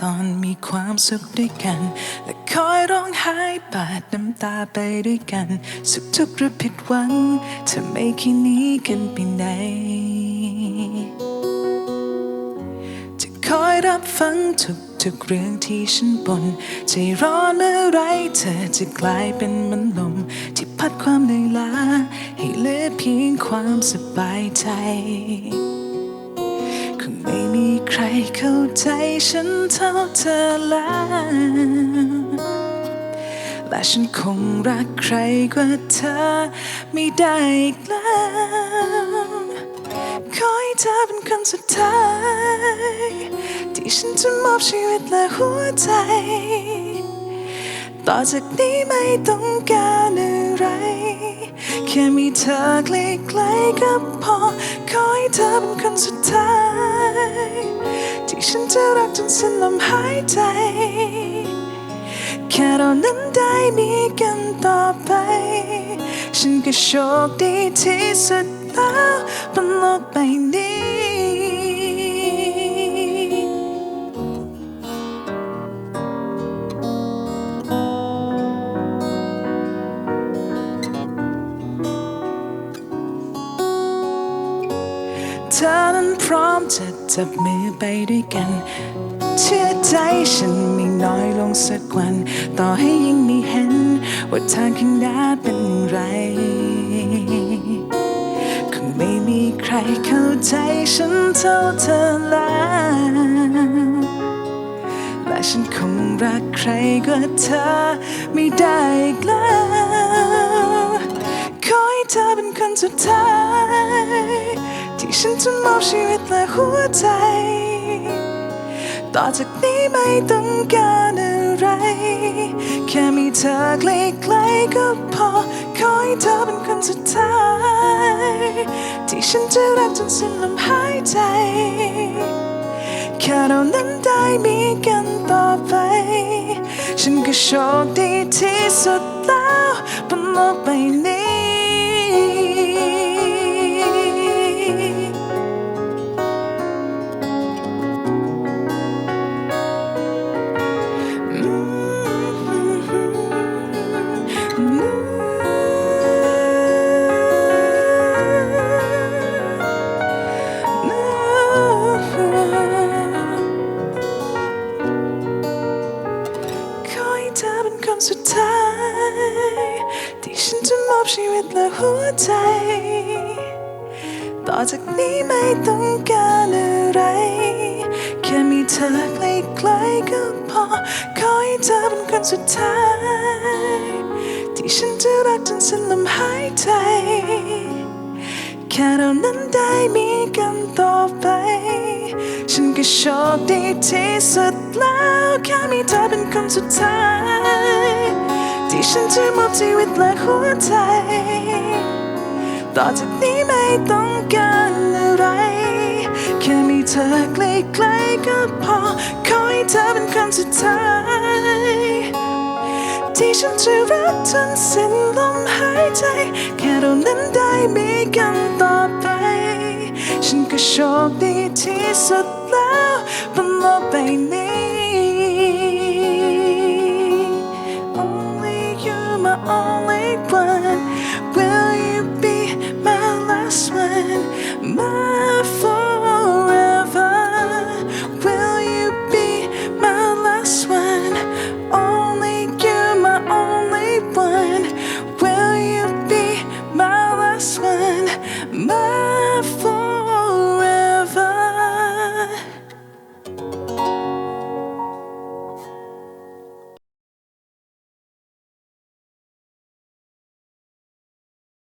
ตอนมีความสุขด้วยกัน และคอยร้องไห้ปาดน้ำตาไปด้วยกัน สุขทุกข์หรือผิดหวังเธอไม่คิดนี้กันไปไหนจะคอยรับฟังทุกทุกเรื่องที่ฉันบนใจร้อนเมื่อไรเธอจะกลายเป็นมันลม ที่พัดความเหนื่อยล้าให้เหลือเพียงความสบายใจ ใครเข้าใจฉันเท่าเธอแล้วและฉันคงรักใครกว่าเธอไม่ได้อีกแล้วขอให้เธอเป็นคนสุดท้าย ที่ฉันจะมอบชีวิตและหัวใจ ต่อจากนี้ไม่ต้องการอะไร แค่มีเธอใกล้ๆก็พอ ขอให้เธอเป็นคนสุดท้าย ที่ฉันจะรักจนสิ้นลมหายใจ แค่เรานั้นได้มีกันต่อไป ฉันก็โชคดีที่สุดแล้วบนโลกใบนี้ พร้อมจะจับมือไปด้วยกัน เชื่อใจฉันไม่น้อยลงสักวัน ต่อให้ยังไม่เห็น ว่าทางข้างหน้าเป็นไร คงไม่มีใครเข้าใจฉันเท่าเธอแล้วและฉันคงรักใครกว่าเธอไม่ได้อีกแล้ว ขอให้เธอเป็นคนสุดท้าย ที่ฉันจะมอบชีวิตและหัวใจ ต่อจากนี้ไม่ต้องการอะไร แค่มีเธอใกล้ๆก็พอ ขอให้เธอเป็นคนสุดท้าย ที่ฉันจะรักจนสิ้นลมหายใจ แค่เรานั้นได้มีกันต่อไป ฉันก็โชคดีที่สุดแล้วบนโลกใบนี้ มอบชีวิตและหัวใจ ต่อจากนี้ไม่ต้องการอะไร แค่มีเธอใกล้ๆก็พอ ขอให้เธอเป็นคนสุดท้าย ที่ฉันจะรักจนสิ้นลมหายใจ แค่เรานั้นได้มีกันต่อไป ฉันก็โชคดีที่สุดแล้ว แค่มีเธอเป็นคนสุดท้าย ที่ฉันจะมอบชีวิตและหัวใจ ต่อจากนี้ไม่ต้องการอะไร แค่มีเธอใกล้ๆก็พอ ขอให้เธอเป็นคนสุดท้าย ที่ฉันจะรักจนสิ้นลมหายใจ แค่เรานั้นได้มีกันต่อไป ฉันก็โชคดีที่สุดแล้วบนโลกใบนี้ my only one.